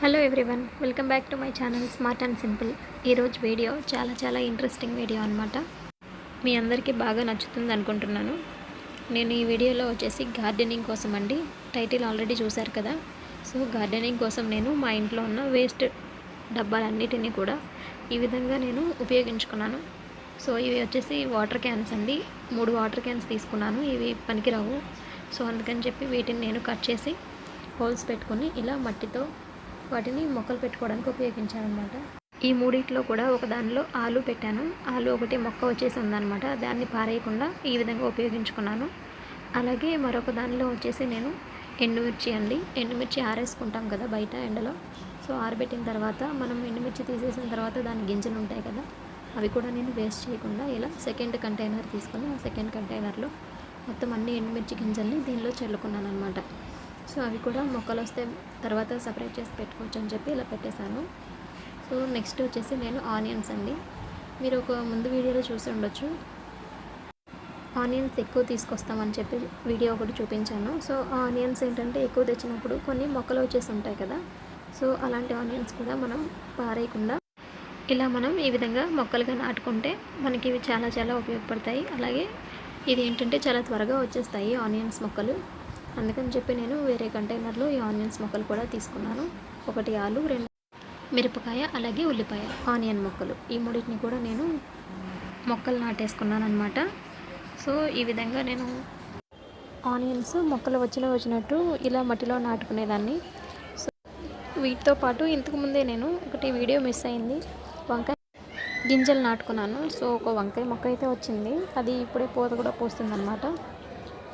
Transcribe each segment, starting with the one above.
Hello everyone welcome back to my channel smart and simple ఈరోజు video చాలా చాలా interesting video అనమాట మీ అందరికీ బాగా నచ్చుతుంది అనుకుంటున్నాను. నేను ఈ వీడియోలో వచ్చేసి గార్డెనింగ్ కోసం అండి. టైటిల్ ఆల్రెడీ చూశారు కదా. సో గార్డెనింగ్ కోసం నేను మా ఇంట్లో ఉన్న వేస్ట్ డబ్బాలన్నిటినీ కూడా ఈ విధంగా నేను ఉపయోగించుకున్నాను. సో ఇవి వచ్చేసి వాటర్ క్యాన్స్ అండి. మూడు వాటర్ క్యాన్స్ తీసుకున్నాను. ఇవి పనికిరావు. సో అందుకని చెప్పి వీటిని నేను కట్ చేసి హోల్స్ పెట్టుకొని ఇలా మట్టితో వాటిని మొక్కలు పెట్టుకోవడానికి ఉపయోగించాను అనమాట ఈ మూడిట్లో కూడా ఒక దానిలో ఆలు పెట్టాను. ఆలు ఒకటి మొక్క వచ్చేసి ఉందన్నమాట దాన్ని పారేయకుండా ఈ విధంగా ఉపయోగించుకున్నాను. అలాగే మరొక దానిలో వచ్చేసి నేను ఎండుమిర్చి అండి. ఎండుమిర్చి ఆరేసుకుంటాం కదా బయట ఎండలో. సో ఆరబెట్టిన తర్వాత మనం ఎండుమిర్చి తీసేసిన తర్వాత దాని గింజలు ఉంటాయి కదా అవి కూడా నేను వేస్ట్ చేయకుండా ఇలా సెకండ్ కంటైనర్ తీసుకొని ఆ సెకండ్ కంటైనర్లో మొత్తం అన్ని ఎండుమిర్చి గింజల్ని దీనిలో చల్లుకున్నాను అనమాట సో అవి కూడా మొక్కలు వస్తే తర్వాత సపరేట్ చేసి పెట్టుకోవచ్చు అని చెప్పి ఇలా పెట్టేశాను. సో నెక్స్ట్ వచ్చేసి నేను ఆనియన్స్ అండి. మీరు ఒక ముందు వీడియోలో చూసి ఉండొచ్చు. ఆనియన్స్ ఎక్కువ తీసుకొస్తామని చెప్పి వీడియో ఒకటి చూపించాను. సో ఆనియన్స్ ఏంటంటే ఎక్కువ తెచ్చినప్పుడు కొన్ని మొక్కలు వచ్చేసి ఉంటాయి కదా. సో అలాంటి ఆనియన్స్ కూడా మనం పారేయకుండా ఇలా మనం ఈ విధంగా మొక్కలుగా నాటుకుంటే మనకి ఇవి చాలా చాలా ఉపయోగపడతాయి. అలాగే ఇది ఏంటంటే చాలా త్వరగా వచ్చేస్తాయి ఆనియన్స్ మొక్కలు. అందుకని చెప్పి నేను వేరే కంటైనర్లో ఈ ఆనియన్స్ మొక్కలు కూడా తీసుకున్నాను. ఒకటి ఆలు రెండు మిరపకాయ అలాగే ఉల్లిపాయ ఆనియన్ మొక్కలు. ఈ మూడింటిని కూడా నేను మొక్కలు నాటేసుకున్నాను అనమాట సో ఈ విధంగా నేను ఆనియన్స్ మొక్కలు వచ్చిన వచ్చినట్టు ఇలా మట్టిలో నాటుకునేదాన్ని. సో వీటితో పాటు ఇంతకుముందే నేను ఒకటి వీడియో మిస్ అయింది. వంకాయ గింజలు నాటుకున్నాను. సో ఒక వంకాయ మొక్క అయితే వచ్చింది. అది ఇప్పుడే పూత కూడా పోస్తుందన్నమాట.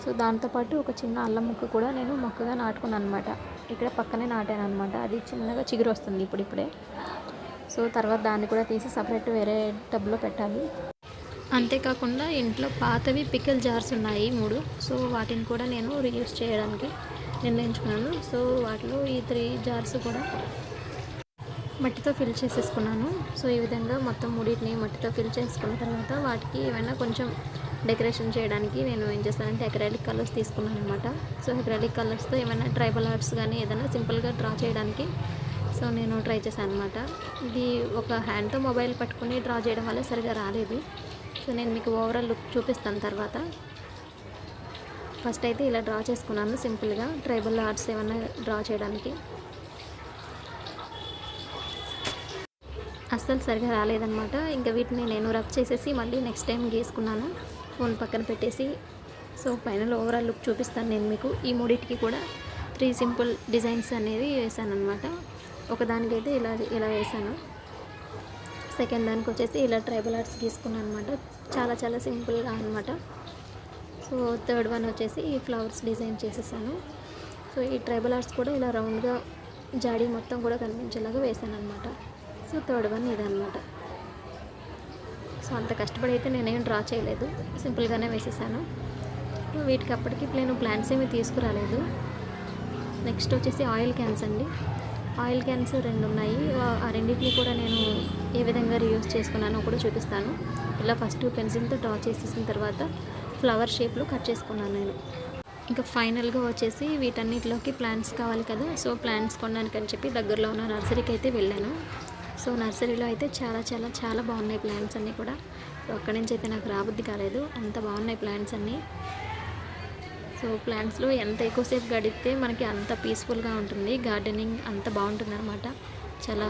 సో దాంతోపాటు ఒక చిన్న అల్లం ముక్క కూడా నేను మొక్కగా నాటుకున్నాను అనమాట ఇక్కడ పక్కనే నాటాను అనమాట అది చిన్నగా చిగురు వస్తుంది ఇప్పుడిప్పుడే. సో తర్వాత దాన్ని కూడా తీసి సపరేట్ వేరే టబ్లో పెట్టాలి. అంతేకాకుండా ఇంట్లో పాతవి పికిల్ జార్స్ ఉన్నాయి మూడు. సో వాటిని కూడా నేను రీయూస్ చేయడానికి నిర్ణయించుకున్నాను. సో వాటిలో ఈ త్రీ జార్స్ కూడా మట్టితో ఫిల్ చేసేసుకున్నాను. సో ఈ విధంగా మొత్తం మూడింటిని మట్టితో ఫిల్ చేసుకున్న తర్వాత వాటికి ఏమైనా కొంచెం డెకరేషన్ చేయడానికి నేను ఏం చేస్తానంటే అక్రాలిక్ కలర్స్ తీసుకున్నాను అనమాట సో అక్రాలిక్ కలర్స్తో ఏమైనా ట్రైబల్ ఆర్ట్స్ కానీ ఏదైనా సింపుల్గా డ్రా చేయడానికి సో నేను ట్రై చేశాను అనమాట ఇది ఒక హ్యాండ్తో మొబైల్ పట్టుకుని డ్రా చేయడం వల్ల సరిగా రాలేదు. సో నేను మీకు ఓవరాల్ లుక్ చూపిస్తాను తర్వాత. ఫస్ట్ అయితే ఇలా డ్రా చేసుకున్నాను సింపుల్గా ట్రైబల్ ఆర్ట్స్ ఏమైనా డ్రా చేయడానికి. అస్సలు సరిగా రాలేదనమాట ఇంకా వీటిని నేను రబ్ చేసేసి మళ్ళీ నెక్స్ట్ టైం గీసుకున్నాను. ఫోన్ పక్కన పెట్టేసి సో ఫైనల్ ఓవరాల్ లుక్ చూపిస్తాను నేను మీకు. ఈ మూడింటికి కూడా త్రీ సింపుల్ డిజైన్స్ అనేవి వేసాను అనమాట ఒకదానికైతే ఇలా ఇలా వేసాను. సెకండ్ దానికి వచ్చేసి ఇలా ట్రైబల్ ఆర్ట్స్ గీసుకున్నాను అనమాట చాలా చాలా సింపుల్గా అనమాట సో థర్డ్ వన్ వచ్చేసి ఈ ఫ్లవర్స్ డిజైన్ చేసేసాను. సో ఈ ట్రైబల్ ఆర్ట్స్ కూడా ఇలా రౌండ్గా జాడీ మొత్తం కూడా కనిపించేలాగా వేసాను అనమాట సో థర్డ్ వన్ ఇదనమాట సో అంత కష్టపడి అయితే నేనేం డ్రా చేయలేదు. సింపుల్గానే వేసేసాను. వీటికి అప్పటికి నేను ప్లాన్స్ ఏమీ తీసుకురాలేదు. నెక్స్ట్ వచ్చేసి ఆయిల్ క్యాన్స్ అండి. ఆయిల్ క్యాన్స్ రెండు ఉన్నాయి ఆ రెండింటిని కూడా నేను ఏ విధంగా రీయూస్ చేసుకున్నానో కూడా చూపిస్తాను. ఇలా ఫస్ట్ పెన్సిల్తో డ్రా చేసేసిన తర్వాత ఫ్లవర్ షేప్లో కట్ చేసుకున్నాను నేను. ఇంకా ఫైనల్గా వచ్చేసి వీటన్నిటిలోకి ప్లాంట్స్ కావాలి కదా. సో ప్లాంట్స్ కొనడానికి అని చెప్పి దగ్గరలో ఉన్న నర్సరీకి అయితే వెళ్ళాను. సో నర్సరీలో అయితే చాలా చాలా చాలా బాగున్నాయి ప్లాంట్స్ అన్నీ కూడా. సో అక్కడి నుంచి అయితే నాకు రాబుద్ది కాలేదు. అంత బాగున్నాయి ప్లాంట్స్ అన్నీ. సో ప్లాంట్స్లో ఎంత ఎక్కువసేపు గడిపితే మనకి అంత పీస్ఫుల్గా ఉంటుంది. గార్డెనింగ్ అంత బాగుంటుంది అనమాట చాలా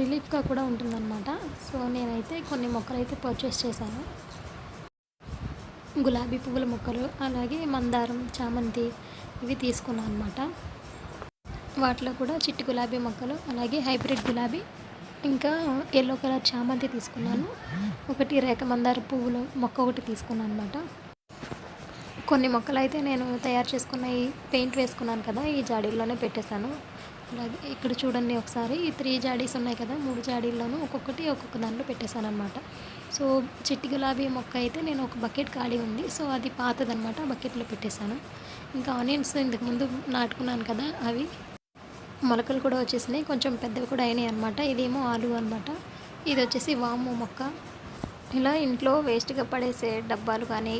రిలీఫ్గా కూడా ఉంటుందన్నమాట. సో నేనైతే కొన్ని మొక్కలు అయితే పర్చేస్ చేశాను. గులాబీ పువ్వుల మొక్కలు అలాగే మందారం చామంతి ఇవి తీసుకున్నాను అనమాట వాటిలో కూడా చిట్టి గులాబీ మొక్కలు అలాగే హైబ్రిడ్ గులాబీ ఇంకా ఎల్లో కలర్ చామంతి తీసుకున్నాను. ఒకటి రేఖ మందార పువ్వులు మొక్క ఒకటి తీసుకున్నాను అనమాట కొన్ని మొక్కలు అయితే నేను తయారు చేసుకున్న ఈ పెయింట్ వేసుకున్నాను కదా ఈ జాడీల్లోనే పెట్టేశాను. అలాగే ఇక్కడ చూడండి ఒకసారి ఈ త్రీ జాడీస్ ఉన్నాయి కదా మూడు జాడీల్లోనూ ఒక్కొక్కటి ఒక్కొక్క దాంట్లో పెట్టేశాను అనమాట సో చిట్టి గులాబీ మొక్క అయితే నేను ఒక బకెట్ ఖాళీ ఉంది. సో అది పాతదనమాట బకెట్లో పెట్టేశాను. ఇంకా ఆనియన్స్ ఇంతకు ముందు నాటుకున్నాను కదా అవి మొలకలు కూడా వచ్చేసినాయి. కొంచెం పెద్దవి కూడా అయినాయి అనమాట ఇదేమో ఆలు అనమాట ఇది వచ్చేసి వాము మొక్క. ఇలా ఇంట్లో వేస్ట్గా పడేసే డబ్బాలు కానీ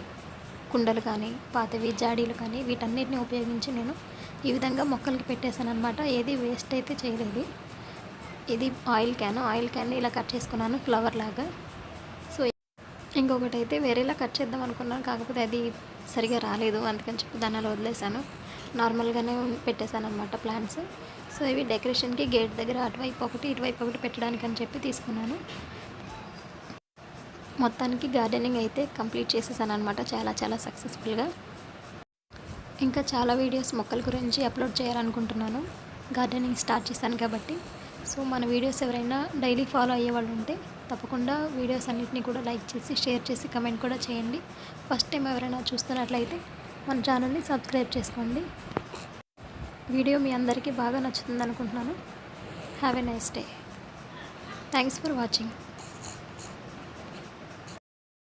కుండలు కానీ పాతవి జాడీలు కానీ వీటన్నిటిని ఉపయోగించి నేను ఈ విధంగా మొక్కలకి పెట్టేశాను అనమాట ఏది వేస్ట్ అయితే చేయలేదు. ఇది ఆయిల్ క్యాన్. ఆయిల్ క్యాన్ ఇలా కట్ చేసుకున్నాను ఫ్లవర్ లాగా. సో ఇంకొకటి అయితే వేరేలా కట్ చేద్దాం అనుకున్నాను. కాకపోతే అది సరిగా రాలేదు. అందుకని చెప్పి దానిలో వదిలేశాను. వదిలేసాను నార్మల్గానే పెట్టేశాను అనమాట ప్లాంట్స్. సో ఇవి డెకరేషన్కి గేట్ దగ్గర అటువైపు ఒకటి ఇటువైపు ఒకటి పెట్టడానికి అని చెప్పి తీసుకున్నాను. మొత్తానికి గార్డెనింగ్ అయితే కంప్లీట్ చేసేసాను అనమాట చాలా చాలా సక్సెస్ఫుల్గా. ఇంకా చాలా వీడియోస్ మొక్కల గురించి అప్లోడ్ చేయాలనుకుంటున్నాను. గార్డెనింగ్ స్టార్ట్ చేశాను కాబట్టి. సో మన వీడియోస్ ఎవరైనా డైలీ ఫాలో అయ్యే వాళ్ళు ఉంటే తప్పకుండా వీడియోస్ అన్నిటిని కూడా లైక్ చేసి షేర్ చేసి కమెంట్ కూడా చేయండి. ఫస్ట్ టైం ఎవరైనా చూస్తున్నట్లయితే మన ఛానల్ని సబ్స్క్రైబ్ చేసుకోండి. వీడియో మీ అందరికీ బాగా నచ్చుతుంది అనుకుంటున్నాను have a nice day thanks for watching